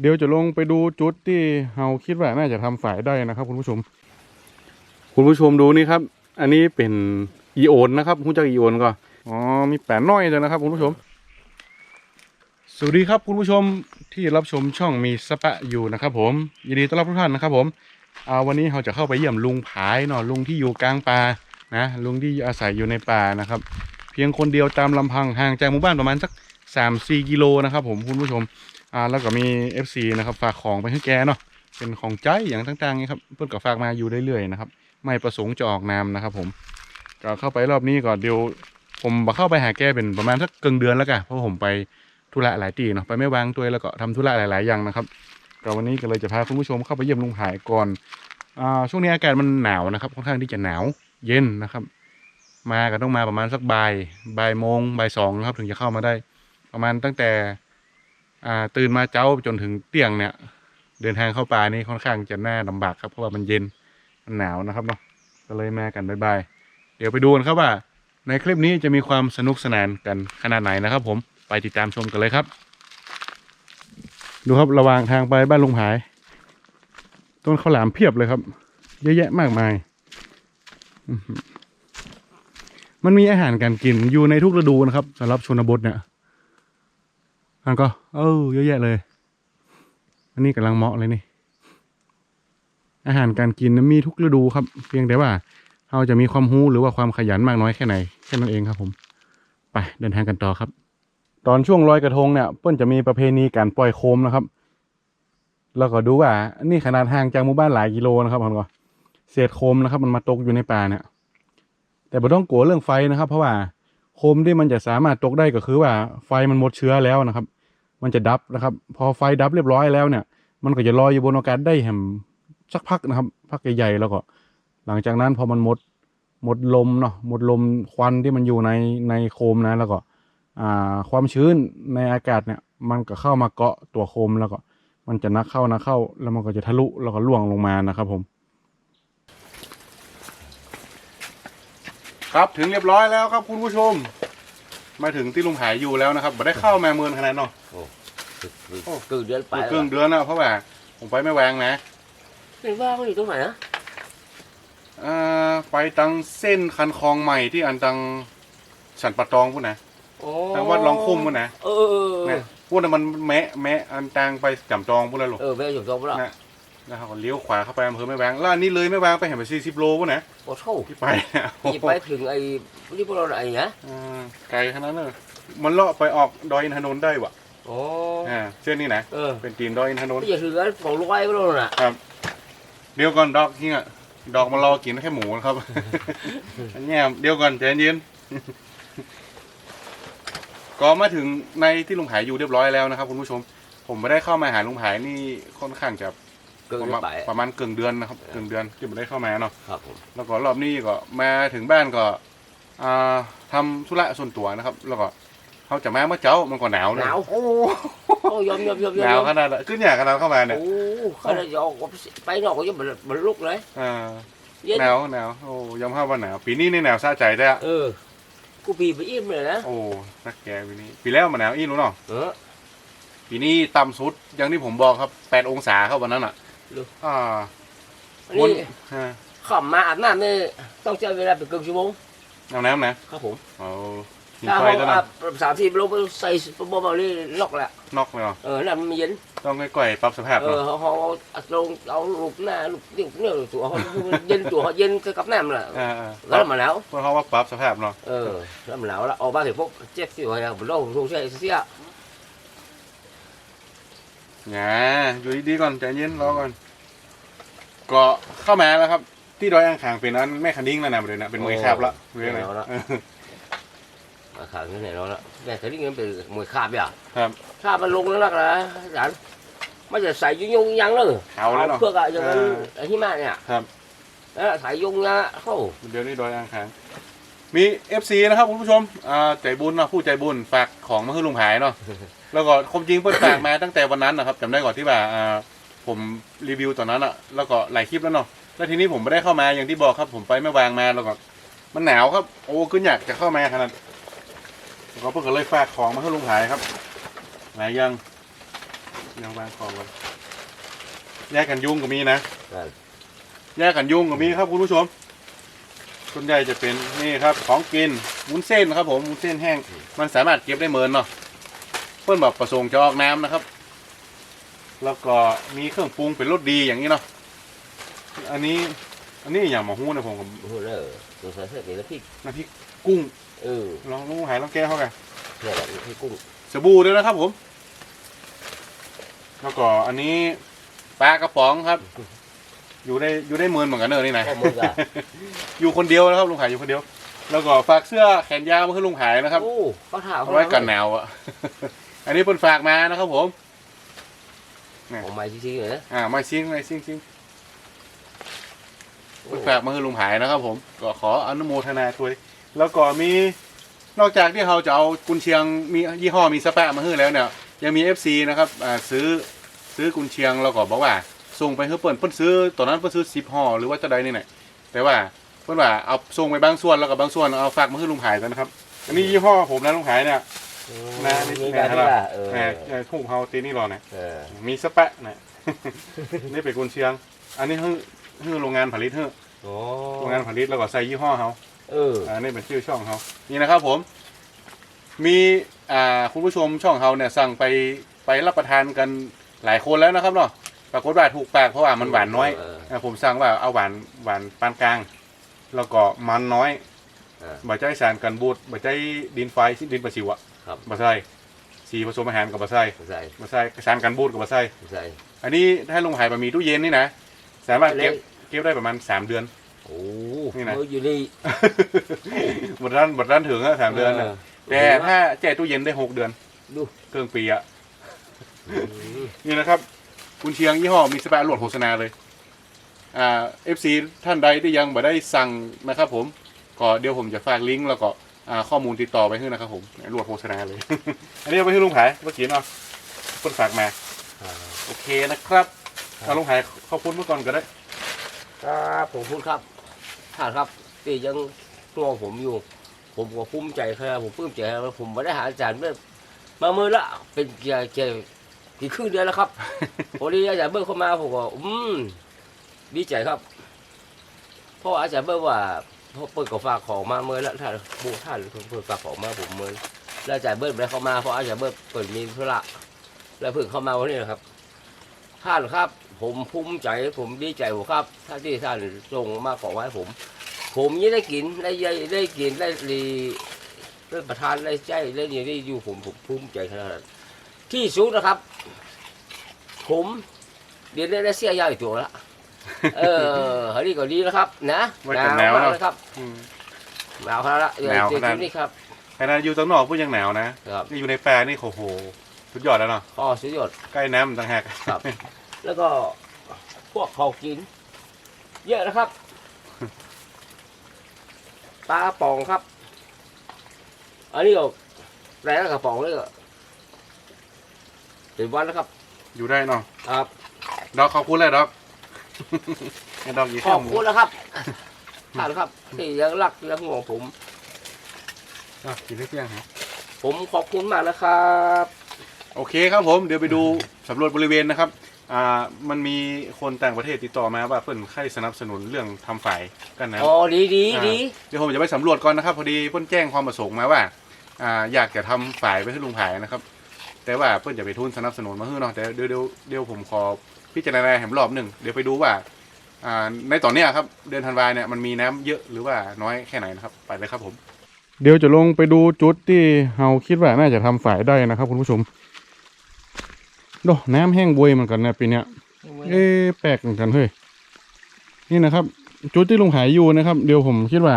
เดี๋ยวจะลงไปดูจุดที่เราคิดว่าน่าจะทำฝายได้นะครับ คุณผู้ชม คุณผู้ชมดูนี่ครับ อันนี้เป็นอีโอนนะครับคุณจักอีโอนก็อ๋อมีแปดน้อยเลยนะครับ คุณผู้ชม สวัสดีครับคุณผู้ชมที่รับชมช่องมีสปะอยู่นะครับผมยินดีต้อนรับทุกท่านนะครับ ผมอ่าวันนี้เราจะเข้าไปเยี่ยมลุงผายเนาะลุงที่อยู่กลางป่านะลุงที่อาศัยอยู่ในป่านะครับ เพียงคนเดียวตามลำพังห่างจากหมู่บ้านประมาณสักสามสี่กิโลนะครับ ผมคุณผู้ชม อ่าแล้วก็มี FC นะครับฝากของไปให้แกเนาะเป็นของใจอย่างต่างๆนี่ครับเพื่อนก็ฝากมาอยู่เรื่อยๆนะครับไม่ประสงค์จะออกนามนะครับ ผมก็เข้าไปรอบนี้ก่อนเดี๋ยวผมบเข้าไปหาแกเป็นประมาณสักเกินเดือนแล้วกันเพราะผมไปธุระหลายตีเนาะไปไม่วางตัวแล้วก็ทำธุระหลายๆอย่างนะครับก็วันนี้ก็เลยจะพาคุณผู้ชมเข้าไปเยี่ยมลุงหายก่อนอ่าช่วงนี้อากาศมันหนาวนะครับค่อนข้างที่จะหนาวเย็นนะครับ มาก็ต้องมาประมาณสักบ่ายบ่ายโมงบ่ายสองนะครับ ถึงจะเข้ามาได้ ประมาณตั้งแต่ ตื่นมาเจ้าจนถึงเตียงเนี่ย เดินทางเข้าป่านี่ค่อนข้างจะน่าลำบากครับเพราะว่ามันเย็นมันหนาวนะครับเนาะก็เลยมากันบายๆเดี๋ยวไปดูกันครับว่า ในคลิปนี้จะมีความสนุกสนานกันขนาดไหนนะครับ ผมไปติดตามชมกันเลยครับ ดูครับระหว่างทางไปบ้านลุงหาย ต้นข้าวหลามเพียบเลยครับ เยอะแยะมากมายมันมีอาหารการกินอยู่ในทุกฤดูนะครับสำหรับชนบทเนี่ย อันก็ เออเยอะแยะเลย อันนี้กำลังเหมาะเลยนี่ อาหารการกินมีทุกฤดูครับ เพียงแต่ว่าเราจะมีความรู้หรือว่าความขยันมากน้อยแค่ไหนแค่นั้นเองครับผม ไปเดินทางกันต่อครับ ตอนช่วงลอยกระทงเนี่ยเปิ้นจะมีประเพณีการปล่อยโคมนะครับ แล้วก็ดูว่านี่ขนาดห่างจากหมู่บ้านหลายกิโลนะครับผมก็เศษโคมนะครับ มันมาตกอยู่ในป่าเนี่ยแต่ไม่ต้องกลัวเรื่องไฟนะครับ เพราะว่าโคมที่มันจะสามารถตกได้ก็คือว่าไฟมันหมดเชื้อแล้วนะครับ มันจะดับนะครับ พอไฟดับเรียบร้อยแล้วเนี่ย มันก็จะลอยอยู่บนอากาศได้แหมสักพักนะครับ พักใหญ่ๆแล้วก็ หลังจากนั้นพอมันหมดหมดลมเนาะหมดลมควันที่มันอยู่ในในโคมนะแล้วก็ความชื้นในอากาศเนี่ย มันก็เข้ามาเกาะตัวโคมแล้วก็ มันจะนักเข้านักเข้า แล้วมันก็จะทะลุแล้วก็ล่วงลงมานะครับผม ครับถึงเรียบร้อยแล้วครับคุณผู้ชม มาถึงที่ลุงหายอยู่แล้วนะครับไม่ได้เข้ามาเมือนขนาดเนาะโอ้ cừ đến เกือบ phải ครึ่งเดือนนะเพราะว่าผมไปไม่แวงนะ cái va có gì trong này á อ่าไปตังเส้นคันคลองใหม่ที่อันตังสันปะตองพูดนะ ồ ทางวัดลองคุ้มพูดนะ ừ ừ เนี่ย ừ พูดนะมันแมะแมะอันตังไปจำจองพูดแล้วหรอ ừ về dùng trong đó นะ นะครับก็เลี้ยวขวาเข้าไปอำเภอแม่แวงแล้วอันนี้เลยแม่แวงไปเห็นไปสี่สิบโลพูดนะ có sâu ที่ไปเนี่ยโอ้ gì โห phải thường ấy đi bao này nhá อ่าไกลขนาดนั้นเลยมันเลาะไปออกดอยอินทนนท์ได้วะ ồ อ่าเส้นนี้นะ ừ เป็นตีนดอยอินทนนท์ bây giờ thường ấy còn loay cái đâu nè เดี๋ยวก่อนดอกที่อะดอกมารอกินแค่หมูนะครับอันเนี้ยเดี๋ยวก่อนใจเย็นก็มาถึงในที่ลุงหายอยู่เรียบร้อยแล้วนะครับคุณผู้ชม ผมไม่ได้เข้ามาหาลุงหายนี่ค่อนข้างจะ cừ ประ đến มาณ phải ประมาณเกึ่งเดือนนะครับเกึ่งเดือนที่ผมได้เข้ามาเนาะครับผมแล้วก็รอบนี้ก็มาถึงบ้านก็อ่าทำธุระส่วนตัวนะครับ แล้วก็เขาจะมาเมื่อเช้ามันก็หนาวเลยหนาวโอ้ ô yom yom yom หนาว yom ขนาดนั้นขึ้นอย่างขนาดเข้ามาเนี่ย ồ cái này do bay nó có giúp mình mình lúc đấy อ่า Vậy หนาวหนาวโอ้ยอมห้าว่าหนาวปีนี้นี่หนาวซาใจได้อะ ừ cô bì phải im rồi đó โอ้นักแกปีนี้ปีแล้วมาหนาวอีรู้เนาะ ừ ปีนี้ต่ำสุดอย่างที่ผมบอกครับแปดองศาครับวันนั้นอะ ดูอ่าอันวนนี้ฮะขอมมาอาบน้ำนี่ต้องใช้เวลาเป็นครึ่งชั่วโมงเอาน้ำนะครับผมเอาหินถ้าไฟเขาแล้วอานะบสามสี่โลไปใส่ปุ๊บปุ๊บเอานี่ล็อกแหละนอกเลยเหรอเออน้ำมันไม่เย็นต้องค่อยๆปรับสภาพเออเนาะเขาเขาเอาลงเอาลูกหน้าลูกเดี่ยวเนี่ยตัวเขาเย็นตัวเขาเย็นกับน้ำแหละอ่าอ่าแล้วมาแล้วเพราะเขาว่าปรับสภาพเนาะ เออแล้วมาแล้วแล้วออกมาถึงปุ๊บเจ็บสิวอะไรบุญโลกลูกใช่เสีย งาอยู่ดีๆก่อนใจเย็นรอก่อนก็เข้ามาแล้วครับ ที่ดอยอ่างขางเป็นอันแม่คันดิ้งแล้วนะประเด็นนะเป็นมวยคาบละเรื่องอะไรเออมาขาดที่ไหนแล้วล่ะแม่เคยได้ยินเป็นมวยคาบอะครับ คาบมันลงแล้วล่ะหลานไม่จะใส่ยุ่งยุ่งยังเลยเอาแล้วเนาะ เพื่ออย่างนั้นเออไอ้ที่มาเนี่ยครับ แล้วใส่ยุ่งยะเข้าเดี๋ยวนี้ดอยอ่างขาง มีเอฟซีนะครับคุณผู้ชมอ่าใจบุญเนาะผู้ใจบุญฝากของมาให้ลุงหายเนาะ แล้วก็ความจริงเพิ่นฝากมาตั้งแต่วันนั้นนะครับจำได้ก่อนที่ว่าอ่าผมรีวิวตอนนั้นอะแล้วก็หลายคลิปแล้วเนาะแล้วทีนี้ผมไม่ได้เข้ามาอย่างที่บอกครับ ผมไปไม่วางมาแล้วก็มันหนาวครับ โอ้ขึ้นอยากจะเข้ามาขนาดแล้วก็เพิ่งก็เลยฝากของมาให้ลุงหายครับ หลายอย่างยังวางของกันแยกกันยุ่งก็มีนะแยกกันยุ่งก็มีครับคุณผู้ชมส่วนใหญ่จะเป็นนี่ครับ ของกินวุ้นเส้นครับผมวุ้นเส้นแห้ง มันสามารถเก็บได้เหมือนเนาะ เพื่อนแบบประสงค์จะออกน้ำนะครับ แล้วก็มีเครื่องปรุงเป็นรสดีอย่างนี้เนาะอันนี้ อันนี้อย่างหมาหูนะผมกับโอ้โหเนอะตัวใส่เสื้อนี่แล้วพี่น้ำพริกกุ้งเออลองลูกหายลองแก้เข้ากันเนี่ยแหละพี่กุ้งสบู่ด้วยนะครับผม แล้วก็อันนี้ปลากระป๋องครับ อยู่ได้อยู่ได้เมินเหมือนกันเนอะนี่นะข้อมืออะอยู่คนเดียวนะครับลุงหายอยู่คนเดียว แล้วก็ฝากเสื้อแขนยาวมาให้ลุงหายนะครับ โอ้เขาถามเอาไว้กันหนาวอะ อันนี้เป็นฝากมานะครับผมของไม้ชี้ๆเลยนะอ่าไม่ซิงไม่ซิงซิงเป็นฝากมาให้ลุงหายนะครับ ผม ก็ขออนุโมทนาด้วย แล้วก็มีนอกจากที่เราจะเอากุนเชียงมียี่ห้อมีสเปะมาให้แล้วเนี่ย ยังมี FC นะครับอ่าซื้อซื้อกุนเชียงแล้วก็บอกว่าส่งไปให้เปิ้นเปิ้นซื้อตอนนั้นเปิ้นซื้อสิบห่อหรือว่าจะใดนี่ไหนแต่ว่าเปิ้นว่าเอาส่งไปบางส่วนแล้วก็บางส่วนเอาฝากมาให้ลุงหายกันนะครับ อันนี้ยี่ห้อผมนะลุงหายเนี่ย นะนี่มีนี่การนะที่ครับว่าเออแหมเอ่อทุ่งเฮาตีนี่รอนะเออมีสเปะนะนี่เป็นกุนเชียง อันนี้คือคือโรงงานผลิตเฮ้อโอ้โรงงานผลิตแล้วก็ใส่ยี่ห้อเขาเอออันนี้เป็นชื่อช่องเขานี่นะครับผม มีอ่าคุณผู้ชมช่องเขาเนี่ยสั่งไปไปรับประทานกันหลายคนแล้วนะครับเนาะปรากฏว่าถูกปากเพราะว่ามันหวานน้อยเอออ่าผมสั่งว่าเอาหวานหวานปานกลาง แล้วก็มันน้อยเออบ่ใจสารกันบูดบ่ใจดินไฟดินประสิวอะ ครับบ่ใส่สีผสมอาหารกับบ่ใส่ใส่บ่ใส่สารกันบูดกับบ่ใส่ใส่อันนี้ถ้าลงหายบะหมี่ตู้เย็นนี่นะสามารถเก็บเลยเก็บได้ประมาณสามเดือน โอ้นี่นะมืออยู่นี่บดร้านบดร้านถึงอะสามเดือนนะเออแต่ถ้าแช่ตู้เย็นได้หกเดือนดู เครื่องปีอะอืมนี่นะครับ คุณเชียงยี่ห้อมีสเปรโหลดโฆษณาเลย อ่าเอฟซีท่านใดที่ยังบ่ได้สั่งนะครับผม ก็เดี๋ยวผมจะฝากลิงก์แล้วก็อ่า ข้อมูลติดต่อไปให้นะครับผมโหลดโฆษณาเลย อันนี้เอาไปให้ลุงไผ่เมื่อกี้เนาะคนฝากมาอ่าโอเคนะครับครับเอาลุงไผ่ขอบคุณเมื่อก่อนก็ได้ครับผมพูดครับท่านครับที่ยังตัวผมอยู่ ผมก็ภูมิใจครับผมปลื้มใจครับผมมาได้หาอาจารย์เมื่อมาเมื่อละ เป็นเกียร์เกียร์กี่ครึ่งเดือนแล้วครับพอดีอาจารย์เบิร์เข้ามาผมก็อืมดีใจครับเพราะว่าอาจารย์เบิร์ว่า พอเปิดก็ฝากของมาเมื่อแล้วท่านบูท่านเปิดฝากของมาผมเมื่อแล้วอาจายเบิร์ได้เข้ามาเพราะอาจารย์เบิร์เปิดมีธุระแล้วเพิ่งเข้ามาวันนี้นะครับ ท่านครับ ผมภูมิใจผมดีใจผมครับท่านที่ท่านส่งมาขอไว้ผม ผมยังได้กินได้ยัยได้กินได้รีได้ประทานได้ใจได้นี่ได้อยู่ผมผมภูมิใจขนาดนั้นที่สุดนะครับ ผมเรียนได้ได้เสียยาวอีกตัวละ เอออันนี้ก็ดีนะครับ นะว่าจะหนาวมากเนอะเลยครับอืม หนาวขนาดละเดี๋ยวหนาวเจอขนาด ที่นี่ครับ ขนาดอยู่ตั้งนอกพูดยังหนาวนะครับ นี่อยู่ในแปรนี่โอ้โหสุดยอดแล้วเนาะอ๋อสุดยอด ใกล้น้ำต่างหากครับ แล้วก็พวกของกิน เยอะนะครับ ปลากระป๋องครับ อันนี้ก็แปลงกระป๋องเลยก็เป็นวันแล้วครับ อยู่ได้เนาะครับ ดอกขอบคุณเลยดอกให้ ดอกยี่ขข้าอวบหมูคุณนะครับท่านครับที่ยังรักยังห่วงผม อะกินได้เพียงฮะผมขอบคุณมากนะครับโอเคครับผมเดี๋ยวไปดูสำรวจบริเวณนะครับ อ่ามันมีคนต่างประเทศติดต่อมาว่าเพิ่นใครสนับสนุนเรื่องทำฝ่ายกันนะ อ๋อดีดีอ่าดี เดี๋ยวผมจะไปสำรวจก่อนนะครับ พอดีเพิ่นแจ้งความประสงค์มาว่าอ่า อยากจะทำฝ่ายไปให้ลุงผายนะครับ แต่ว่าเพิ่นจะไปทุนสนับสนุนมาให้เนาะแต่เดี๋ยวเดี๋ยวเดี๋ยวผมขอ พิจารณาแหมรอบหนึ่งเดี๋ยวไปดูว่าอ่าในตอนเนี้ยครับเดือนธันวาเนี่ยมันมีน้ำเยอะหรือว่าน้อยแค่ไหนนะครับไปเลยครับผม เดี๋ยวจะลงไปดูจุดที่เราคิดว่าน่าจะทำฝ่ายได้นะครับคุณผู้ชมโดน้ำแห้งบวยเหมือนกันนะปีเนี้ย เอ๊ะแปลกเหมือนกันเฮ้ยนี่นะครับ จุดที่ลุงหายอยู่นะครับ เดี๋ยวผมคิดว่า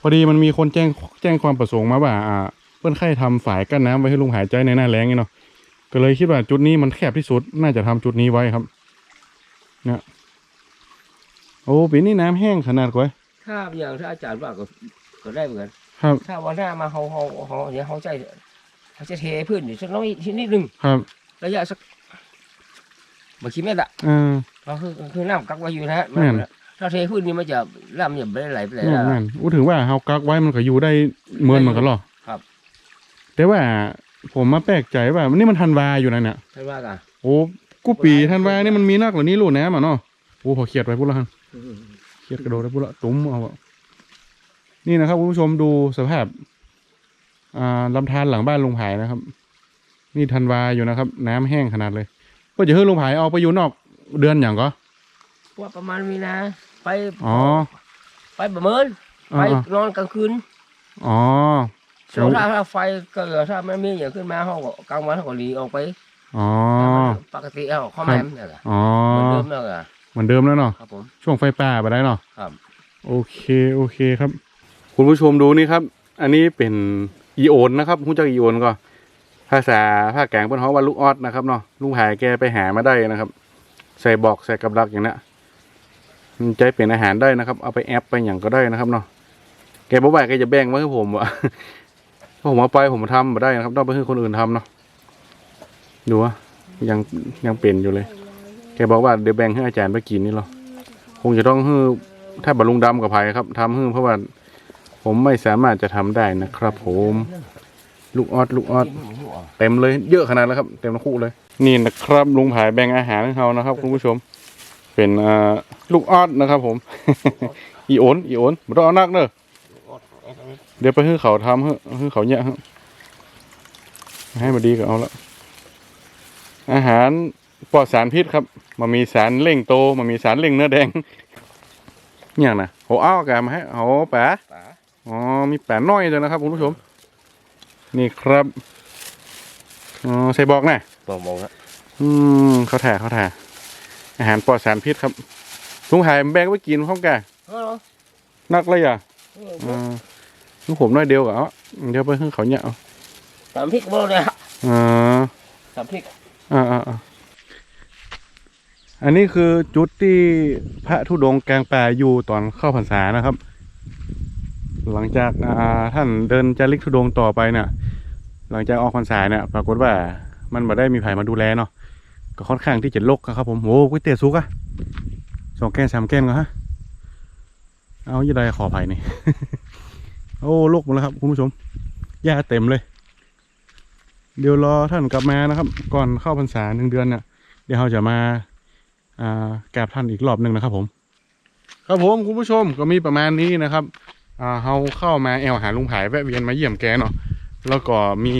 พอดีมันมีคนแจ้งแจ้งความประสงค์มาว่าอ่า เพื่อนไข้ทำฝายกั้นน้ำไว้ให้ลุงหายใจในหน้าแล้งนี่เนาะ ก็เลยคิดว่าจุดนี้มันแคบที่สุด น่าจะทำจุดนี้ไว้ครับเนี่ยโอ้ปีนี้น้ำแห้งขนาดกว่าถ้าอย่างถ้าอาจารย์ว่าก็ก็ได้เหมือนกันครับ ถ้าวันหน้ามาเขาเขาเขาเดี๋ยวเขาใจเขาจะเทพื้นอยู่สักน้อยทีนิดหนึ่งครับระยะสักบางทีไม่ละอ่าก็คือคือน้ำกักไว้อยู่นะฮะแม่นถ้าเทพื้นนี่มันจะน้ำจะไม่ได้ไหลไปไหนนั่นแล้วนั่นอู้ถึงว่าเฮากักไว้มันก็อยู่ได้เหมือนเหมือนกันหรอครับ แต่ว่า ผมมาแปลกใจว่านี่มันทันวาอยู่นะเนี่ยใช่ว่ากันโอ้กูปีทันวานี่มันมีนักกว่านี้ลูกแหนมอะเนาะโอ้พอเขียดไปพูดและฮันเขียดกระโดดไปพูดละตุ้มเอาอะนี่นะครับคุณผู้ชมดูสภาพ อ่าลำธารหลังบ้านลุงไผ่นะครับ นี่ทันวาอยู่นะครับ น้ำแห้งขนาดเลยก็จะให้ลุงไผ่เอาไปอยู่นอกเดือนอย่างก็ว่าประมาณมีนะไปอ๋อไปประเมินอ่าไปนอนกลางคืนอ๋อ ส่วนถ้าถ้าไฟเกิดถ้าไม่มีอย่างขึ้นมาห้องก็กลางวันเขาก็หลีออกไปอ๋อปกติเอาข้อแมมเนี่ยแหละอ๋อเหมือนเดิมเนี่ยแหละเหมือนเดิมแล้วเนาะครับผมช่วงไฟป่าไปได้เนาะครับโอเคโอเคครับ คุณผู้ชมดูนี่ครับ อันนี้เป็นอีโอนนะครับรู้จักอีโอนก็ภาษาภาคกลางเป็นฮ้องว่าลูกออดนะครับเนาะลุงหายแกไปหามาได้นะครับ ใส่บอกใส่กับดักอย่างนี้นมันใจเป็นอาหารได้นะครับ เอาไปแอปไปอย่างก็ได้นะครับเนาะแกบอกว่าแกจะแบ่งไว้ให้ผมวะ ถ้าผมเอาไปผมทำมาได้นะครับ ต้องไปให้คนอื่นทำเนาะดูว่ายังยังเป็นอยู่เลย แกบอกว่าเดี๋ยวแบ่งให้อาจารย์ไปกินนี่หรอคงจะต้องให้ถ้าบรรลุงดำกับไผ่ครับทำให้เพราะว่าผมไม่สามารถจะทำได้นะครับ ผม ลูกออดลูกออดเต็มเลยเยอะขนาดแล้วครับ เต็มทั้งคู่เลย นี่นะครับ ลุงผายแบ่งอาหารให้เขานะครับคุณผู้ชม เป็นอ่าลูกออดนะครับ ผม อีโอนอีโอนไม่ต้องเอานักเนอะ เดี๋ยวไปให้เขาทำให้ให้เขาเนี่ยฮะให้มาดีก็เอาละอาหารปลอดสารพิษครับมันมีสารเล่งโตมันมีสารเล่งเนื้อแดงอย่างนะโหเอาแกมาให้โหแปะป๋าอ๋อมีแปะน้อยเลยนะครับคุณผู้ชม นี่ครับอ๋อใส่บอกนะมองมองฮะอืมเขาแถ่เขาแถ่อาหารปลอดสารพิษครับลุงหายแบงไว้กินพร้อมกันเออนักเลยอะ เอออ่าลุงผมน้อยเดียวกับเอาเดี๋ยวไปให้เขาเนี่ยเอาสามพริกบ่เลยฮะอ่าสามพริกอ่าอ่าอ่าอันนี้คือจุดที่พระธุดงค์กลางป่าอยู่ตอนเข้าพรรษานะครับ หลังจากอ่าท่านเดินจาริกธุดงค์ต่อไปเนี่ยหลังจากออกพรรษาเนี่ยปรากฏว่ามันมาได้มีไผ่มาดูแลเนาะก็ค่อนข้างที่จะลกอะครับผมโอ้ก๋วยเตี๋ยวซุกอะสองแก้วสามแก้วก็ฮะเอายี่ใดขอไผ่นี่ โอ้ลกหมดแล้วครับคุณผู้ชมหญ้าเต็มเลย เดี๋ยวรอท่านกลับมานะครับ ก่อนเข้าพรรษาหนึ่งเดือนเนี่ยเดี๋ยวเราจะมาอ่ากราบท่านอีกรอบหนึ่งนะครับ ผม ครับผมคุณผู้ชมก็มีประมาณนี้นะครับอ่าเราเข้ามาแอลหาลุงผายแวะเวียนมาเยี่ยมแกเนาะแล้วก็มี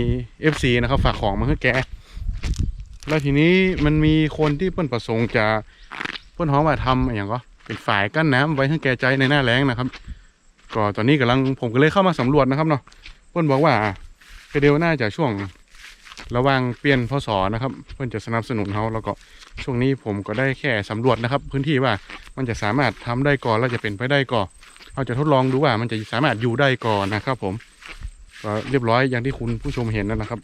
FC นะครับ ฝากของมาให้แกแล้วทีนี้มันมีคนที่เปิ้นประสงค์จะเปิ้นฮ้องว่าทำอย่างก็เป็นฝายกั้นน้ำไว้ให้แกใจในหน้าแล้งนะครับ ก็ตอนนี้กำลังผมก็เลยเข้ามาสำรวจนะครับเนาะเปิ้นบอกว่าก็เดียวน่าจะช่วงระว่างเปลี่ยนพศนะครับเปิ้นจะสนับสนุนเขาแล้วก็ช่วงนี้ผมก็ได้แค่สำรวจนะครับ พื้นที่ว่ามันจะสามารถทำได้ก่อนแล้วจะเป็นไปได้ก่อนเราจะทดลองดูว่ามันจะสามารถอยู่ได้ก่อนนะครับ ผมก็เรียบร้อยอย่างที่คุณผู้ชมเห็นแล้วนะครับ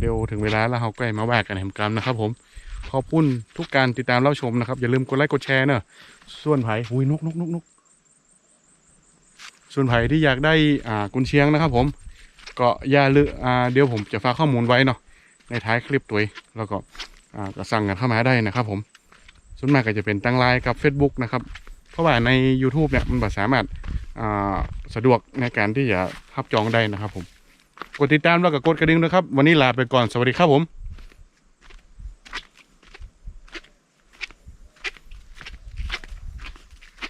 เดี๋ยวถึงเวลาแล้วเราใก็มาว่ากันแหมกันนะครับ ผมขอบคุณทุกการติดตามรับชมนะครับ อย่าลืมกดไลค์กดแชร์เนอะส่วนไผ่หุยนกนกนกนก ส่วนไผ่ที่อยากได้อ่ากุนเชียงนะครับ ผมก็อย่าลืมอ่าเดี๋ยวผมจะฝากข้อมูลไว้เนาะในท้ายคลิปตัวเองแล้วก็อ่าก็สั่งกันเข้ามาได้นะครับผมส่วนมากก็จะเป็นตั้งไลน์กับ Facebook นะครับ เพราะว่าใน YouTube เนี่ยมันสามารถอ่าสะดวกในการที่จะทับจองได้นะครับผมกดติดตามแล้วก็กดกระดิ่งด้วยครับ วันนี้ลาไปก่อนสวัสดีครับผม